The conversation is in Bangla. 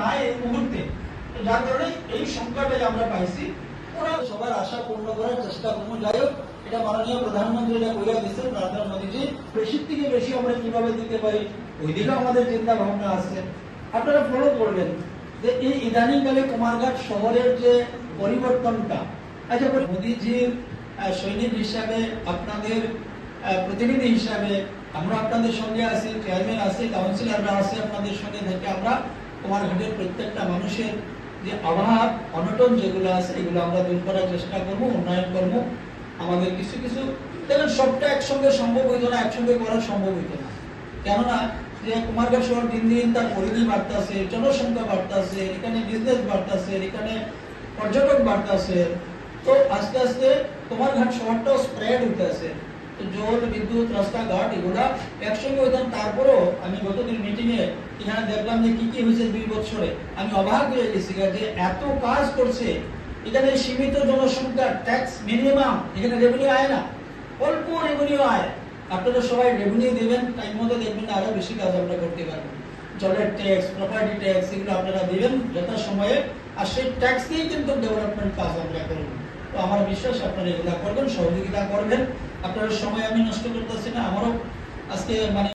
নাই এই মুহূর্তে। যার কারণে এই সংখ্যাটাই আমরা পাইছি। ওরা সবার আশা পূর্ণ করার চেষ্টা করব। যাই হোক, এটা মাননীয় বেশির থেকে বেশি আমরা কীভাবে দিতে পারি আমাদের চিন্তা ভাবনা আছে। আপনারা ফলো যে এই ইদানিংকালে কুমারঘাট শহরের যে পরিবর্তনটা আচ্ছা মোদীজির সৈনিক হিসাবে, আপনাদের প্রতিনিধি হিসাবে, আমরা আপনাদের সঙ্গে আছি চেয়ারম্যান আছি কাউন্সিলররা আছে আপনাদের সঙ্গে থেকে আমরা কুমারঘাটের প্রত্যেকটা মানুষের যে অভাব, অনটন যেগুলো আছে, এগুলো আমরা দূর করার চেষ্টা করব, উন্নয়ন করব। আমাদের কিছু কিছু, দেখেন, সবটা একসঙ্গে সম্ভব হইতো না, একসঙ্গে করা সম্ভব হইতো না। কেননা, যে কুমারঘাট শহর দিন দিন তার পরিধি বাড়তেছে, জনসংখ্যা বাড়তেছে, এখানে বিজনেস বাড়তেছে, এখানে পর্যটক বাড়তেছে। তো আস্তে আস্তে কুমারঘাট শহরটাও স্প্রেড হইতেছে। জল বিদ্যুৎ রাস্তাঘাট এগুলা একসঙ্গে হইতাম। তারপরেও আমি গতদিন মিটিং এ এখানে দেখলাম যে কি কি হয়েছে দুই বছরে আমি অবাক হয়ে গেছি যে এত কাজ করছে। এখানে সীমিত জনসংখ্যা ট্যাক্স মিনিমাম এখানে রেভিনিউ আয় না। অল্প রেভিনিউ আয়। আপনারা সবাই রেভিনিউ দেবেন টাইম মতো দেখবেন আরও বেশি কাজ আমরা করতে পারব। জলের ট্যাক্স প্রপার্টি ট্যাক্স এগুলো আপনারা দিবেন যথা সময়ে আর সেই ট্যাক্স দিয়েই কিন্তু ডেভেলপমেন্ট কাজ আমরা করব তো আমার বিশ্বাস, আপনারা এগুলা করবেন, সহযোগিতা করবেন। আপনারা সময় আমি নষ্ট করতেছি না। আমারও আজকে মানে